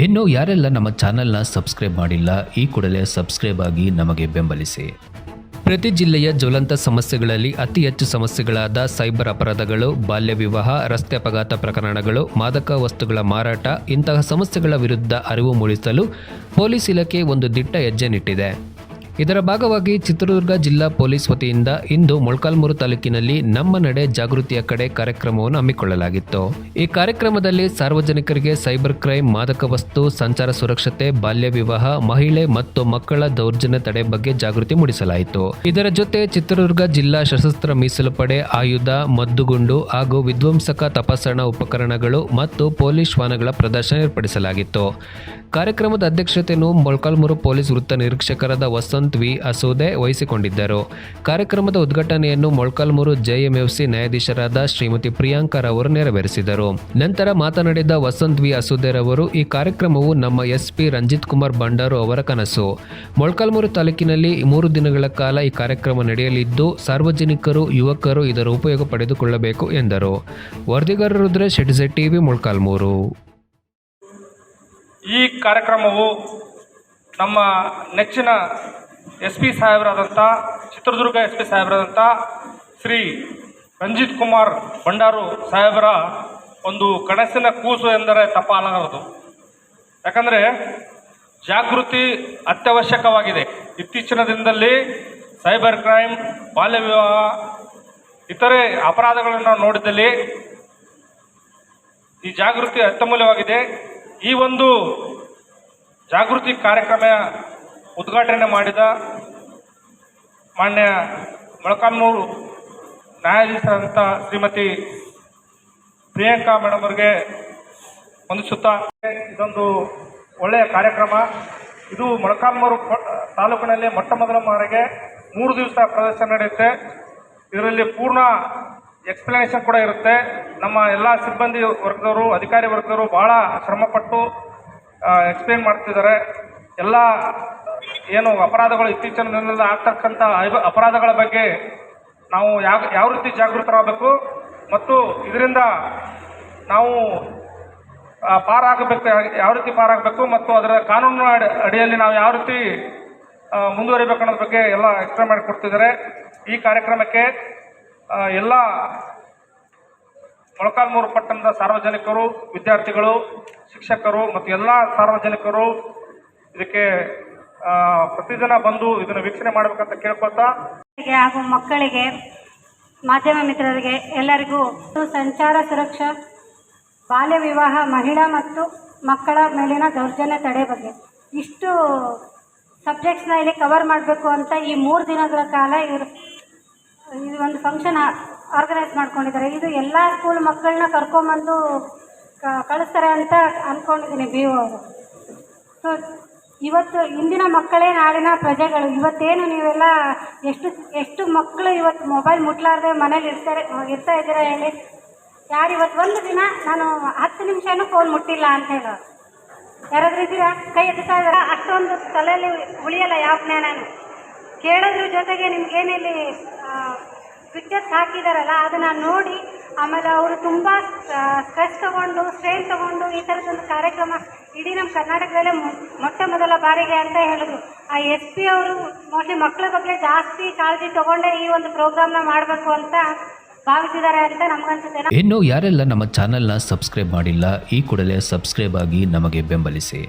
ಇನ್ನು ಯಾರೆಲ್ಲ ನಮ್ಮ ಚಾನೆಲ್ನ ಸಬ್ಸ್ಕ್ರೈಬ್ ಮಾಡಿಲ್ಲ, ಈ ಕೂಡಲೇ ಸಬ್ಸ್ಕ್ರೈಬ್ ಆಗಿ ನಮಗೆ ಬೆಂಬಲಿಸಿ. ಪ್ರತಿ ಜಿಲ್ಲೆಯ ಜ್ವಲಂತ ಸಮಸ್ಯೆಗಳಲ್ಲಿ ಅತಿ ಹೆಚ್ಚು ಸಮಸ್ಯೆಗಳಾದ ಸೈಬರ್ ಅಪರಾಧಗಳು, ಬಾಲ್ಯ ವಿವಾಹ, ರಸ್ತೆ ಅಪಘಾತ ಪ್ರಕರಣಗಳು, ಮಾದಕ ವಸ್ತುಗಳ ಮಾರಾಟ, ಇಂತಹ ಸಮಸ್ಯೆಗಳ ವಿರುದ್ಧ ಅರಿವು ಮೂಡಿಸಲು ಪೊಲೀಸ್ ಇಲಾಖೆ ಒಂದು ದಿಟ್ಟ ಹೆಜ್ಜೆನಿಟ್ಟಿದೆ. ಇದರ ಭಾಗವಾಗಿ ಚಿತ್ರದುರ್ಗ ಜಿಲ್ಲಾ ಪೊಲೀಸ್ ವತಿಯಿಂದ ಇಂದು ಮೊಳಕಾಲ್ಮೂರು ತಾಲೂಕಿನಲ್ಲಿ ನಮ್ಮ ನಡೆ ಜಾಗೃತಿಯ ಕಡೆ ಕಾರ್ಯಕ್ರಮವನ್ನು ಹಮ್ಮಿಕೊಳ್ಳಲಾಗಿತ್ತು. ಈ ಕಾರ್ಯಕ್ರಮದಲ್ಲಿ ಸಾರ್ವಜನಿಕರಿಗೆ ಸೈಬರ್ ಕ್ರೈಮ್ ಮಾದಕ ವಸ್ತು, ಸಂಚಾರ ಸುರಕ್ಷತೆ, ಬಾಲ್ಯ ವಿವಾಹ, ಮಹಿಳೆ ಮತ್ತು ಮಕ್ಕಳ ದೌರ್ಜನ್ಯ ತಡೆ ಬಗ್ಗೆ ಜಾಗೃತಿ ಮೂಡಿಸಲಾಯಿತು. ಇದರ ಜೊತೆ ಚಿತ್ರದುರ್ಗ ಜಿಲ್ಲಾ ಸಶಸ್ತ್ರ ಮೀಸಲು ಪಡೆ ಆಯುಧ, ಮದ್ದುಗುಂಡು ಹಾಗೂ ವಿಧ್ವಂಸಕ ತಪಾಸಣಾ ಉಪಕರಣಗಳು ಮತ್ತು ಪೊಲೀಸ್ ಶ್ವಾನಗಳ ಪ್ರದರ್ಶನ ಏರ್ಪಡಿಸಲಾಗಿತ್ತು. ಕಾರ್ಯಕ್ರಮದ ಅಧ್ಯಕ್ಷತೆಯನ್ನು ಮೊಳಕಾಲ್ಮೂರು ಪೊಲೀಸ್ ವೃತ್ತ ನಿರೀಕ್ಷಕರಾದ ವಸಂತ್ ವಿ ಅಸೋದೆ ವಹಿಸಿಕೊಂಡಿದ್ದರು. ಕಾರ್ಯಕ್ರಮದ ಉದ್ಘಾಟನೆಯನ್ನು ಮೊಳಕಾಲ್ಮೂರು ಜೆಎಂಎಫ್ಸಿ ನ್ಯಾಯಾಧೀಶರಾದ ಶ್ರೀಮತಿ ಪ್ರಿಯಾಂಕರ್ ಅವರು ನೆರವೇರಿಸಿದರು. ನಂತರ ಮಾತನಾಡಿದ ವಸಂತ್ ವಿ ಅಸೋದೆರವರು, ಈ ಕಾರ್ಯಕ್ರಮವು ನಮ್ಮ ಎಸ್ಪಿ ರಂಜಿತ್ ಕುಮಾರ್ ಭಂಡಾರು ಅವರ ಕನಸು. ಮೊಳಕಾಲ್ಮೂರು ತಾಲೂಕಿನಲ್ಲಿ ಮೂರು ದಿನಗಳ ಕಾಲ ಈ ಕಾರ್ಯಕ್ರಮ ನಡೆಯಲಿದ್ದು, ಸಾರ್ವಜನಿಕರು, ಯುವಕರು ಇದರ ಉಪಯೋಗ ಪಡೆದುಕೊಳ್ಳಬೇಕು ಎಂದರು. ವರದಿಗಾರರುದ್ರೆ ಹೆಡ್ಸೆಟ್ ಟಿವಿ, ಮೊಳಕಾಲ್ಮೂರು. ಈ ಕಾರ್ಯಕ್ರಮವು ನಮ್ಮ ನೆಚ್ಚಿನ ಎಸ್ ಪಿ ಸಾಹೇಬರಾದಂಥ, ಚಿತ್ರದುರ್ಗ ಎಸ್ ಪಿ ಸಾಹೇಬರಾದಂಥ ಶ್ರೀ ರಂಜಿತ್ ಕುಮಾರ್ ಭಂಡಾರು ಸಾಹೇಬರ ಒಂದು ಕನಸಿನ ಕೂಸು ಎಂದರೆ ತಪ್ಪಾಲಾಗದು ಯಾಕಂದರೆ ಜಾಗೃತಿ ಅತ್ಯವಶ್ಯಕವಾಗಿದೆ. ಇತ್ತೀಚಿನ ದಿನದಲ್ಲಿ ಸೈಬರ್ ಕ್ರೈಮ್, ಬಾಲ್ಯ ವಿವಾಹ, ಇತರೆ ಅಪರಾಧಗಳನ್ನು ನೋಡಿದಲ್ಲಿ ಈ ಜಾಗೃತಿ ಅತ್ಯಮೂಲ್ಯವಾಗಿದೆ. ಈ ಒಂದು ಜಾಗೃತಿ ಕಾರ್ಯಕ್ರಮ ಉದ್ಘಾಟನೆ ಮಾಡಿದ ಮಾನ್ಯ ಮೊಳಕಾಲ್ಮೂರು ನ್ಯಾಯಾಧೀಶರಂತ ಶ್ರೀಮತಿ ಪ್ರಿಯಾಂಕಾ ಮೇಡಮ್ ಅವರಿಗೆ ವಂದಿಸುತ್ತಾ ಇದೊಂದು ಒಳ್ಳೆಯ ಕಾರ್ಯಕ್ರಮ. ಇದು ಮೊಳಕಾಲ್ಮೂರು ತಾಲೂಕಿನಲ್ಲಿ ಮೊಟ್ಟ ಮೊದಲ ಮಾರಿಗೆ ಮೂರು ದಿವಸ ಪ್ರದರ್ಶನ ನಡೆಯುತ್ತೆ. ಇದರಲ್ಲಿ ಪೂರ್ಣ ಎಕ್ಸ್ಪ್ಲನೇಷನ್ ಕೂಡ ಇರುತ್ತೆ. ನಮ್ಮ ಎಲ್ಲ ಸಿಬ್ಬಂದಿ ವರ್ಗದವರು, ಅಧಿಕಾರಿ ವರ್ಗದವರು ಬಹಳ ಶ್ರಮಪಟ್ಟು ಎಕ್ಸ್ಪ್ಲೇನ್ ಮಾಡ್ತಿದ್ದಾರೆ. ಎಲ್ಲ ಏನು ಅಪರಾಧಗಳು ಇತ್ತೀಚಿನ ದಿನದಲ್ಲಿ ಆಗ್ತಕ್ಕಂಥ ಅಪರಾಧಗಳ ಬಗ್ಗೆ ನಾವು ಯಾವ ಯಾವ ರೀತಿ ಜಾಗೃತರಾಗಬೇಕು ಮತ್ತು ಇದರಿಂದ ನಾವು ಪಾರಾಗಬೇಕು, ಯಾವ ರೀತಿ ಪಾರಾಗಬೇಕು ಮತ್ತು ಅದರ ಕಾನೂನು ಅಡಿಯಲ್ಲಿ ನಾವು ಯಾವ ರೀತಿ ಮುಂದುವರಿಬೇಕು ಅನ್ನೋದ್ರ ಬಗ್ಗೆ ಎಲ್ಲ ಎಕ್ಸ್ಪ್ಲೇನ್ ಮಾಡಿಕೊಡ್ತಿದ್ದಾರೆ. ಈ ಕಾರ್ಯಕ್ರಮಕ್ಕೆ ಎಲ್ಲ ಮೊಳಕಾಲ್ಮೂರು ಪಟ್ಟಣದ ಸಾರ್ವಜನಿಕರು, ವಿದ್ಯಾರ್ಥಿಗಳು, ಶಿಕ್ಷಕರು ಮತ್ತು ಎಲ್ಲ ಸಾರ್ವಜನಿಕರು ಇದಕ್ಕೆ ಪ್ರತಿದಿನ ಬಂದು ಇದನ್ನು ವೀಕ್ಷಣೆ ಮಾಡಬೇಕಂತ ಕೇಳ್ಕೊತಾ ಹಾಗೂ ಮಕ್ಕಳಿಗೆ, ಮಾಧ್ಯಮ ಮಿತ್ರರಿಗೆ ಎಲ್ಲರಿಗೂ ಸಂಚಾರ ಸುರಕ್ಷಾ, ಬಾಲ್ಯ ವಿವಾಹ, ಮಹಿಳಾ ಮತ್ತು ಮಕ್ಕಳ ಮೇಲಿನ ದೌರ್ಜನ್ಯ ತಡೆ ಬಗ್ಗೆ ಇಷ್ಟು ಸಬ್ಜೆಕ್ಟ್ಸ್ನ ಇಲ್ಲಿ ಕವರ್ ಮಾಡಬೇಕು ಅಂತ ಈ ಮೂರು ದಿನಗಳ ಕಾಲ ಇವರು ಇದು ಒಂದು ಫಂಕ್ಷನ್ ಆರ್ಗನೈಸ್ ಮಾಡ್ಕೊಂಡಿದ್ದಾರೆ. ಇದು ಎಲ್ಲ ಸ್ಕೂಲ್ ಮಕ್ಕಳನ್ನ ಕರ್ಕೊಂಬಂದು ಕಳಿಸ್ತಾರೆ ಅಂತ ಅಂದ್ಕೊಂಡಿದ್ದೀನಿ ಬಿ ಒ ಅವರು. ಸೊ ಇವತ್ತು ಇಂದಿನ ಮಕ್ಕಳೇ ನಾಳಿನ ಪ್ರಜೆಗಳು, ಇವತ್ತೇನು ನೀವೆಲ್ಲ ಎಷ್ಟು ಎಷ್ಟು ಮಕ್ಕಳು ಇವತ್ತು ಮೊಬೈಲ್ ಮುಟ್ಲಾರ್ದೆ ಮನೇಲಿ ಇರ್ತಾರೆ, ಇರ್ತಾ ಇದ್ದೀರಾ ಹೇಳಿ? ಯಾರು ಇವತ್ತು ಒಂದು ದಿನ ನಾನು ಹತ್ತು ನಿಮಿಷನೂ ಫೋನ್ ಮುಟ್ಟಿಲ್ಲ ಅಂತ ಹೇಳೋ ಯಾರಾದ್ರೂ ಇದ್ದೀರಾ? ಕೈ ಎತ್ತಾ ಇದ್ದಾರೆ? ಅಷ್ಟೊಂದು ತಲೆಯಲ್ಲಿ ಉಳಿಯಲ್ಲ ಯಾವ ಜ್ಞಾನನೂ. ಕೇಳೋದ್ರ ಜೊತೆಗೆ ನಿಮ್ಗೇನಿಲ್ಲಿ ಪಿಕ್ಚರ್ಸ್ ಹಾಕಿದಾರಲ್ಲ, ಅದನ್ನು ನೋಡಿ ಆಮೇಲೆ ಅವರು ತುಂಬ ಸ್ಟ್ರೆಸ್ ತಗೊಂಡು ಸ್ಟ್ರೈನ್ ತಗೊಂಡು ಈ ಥರದೊಂದು ಕಾರ್ಯಕ್ರಮ ಇಡೀ ನಮ್ಮ ಕರ್ನಾಟಕದಲ್ಲೇ ಮೊಟ್ಟ ಮೊದಲ ಬಾರಿಗೆ ಅಂತ ಹೇಳಿದ್ರು. ಆ ಎಸ್ ಪಿ ಅವರು ಮೋಸ್ಟ್ಲಿ ಮಕ್ಕಳ ಬಗ್ಗೆ ಜಾಸ್ತಿ ಕಾಳಜಿ ತಗೊಂಡೇ ಈ ಒಂದು ಪ್ರೋಗ್ರಾಮ್ನ ಮಾಡಬೇಕು ಅಂತ ಇನ್ನು ಯಾರೆಲ್ಲ ನಮ್ಮ ಚಾನೆಲ್ನ ಸಬ್ಸ್ಕ್ರೈಬ್ ಮಾಡಿಲ್ಲ, ಈ ಕೂಡಲೇ ಸಬ್ಸ್ಕ್ರೈಬ್ ಆಗಿ ನಮಗೆ ಬೆಂಬಲಿಸಿ.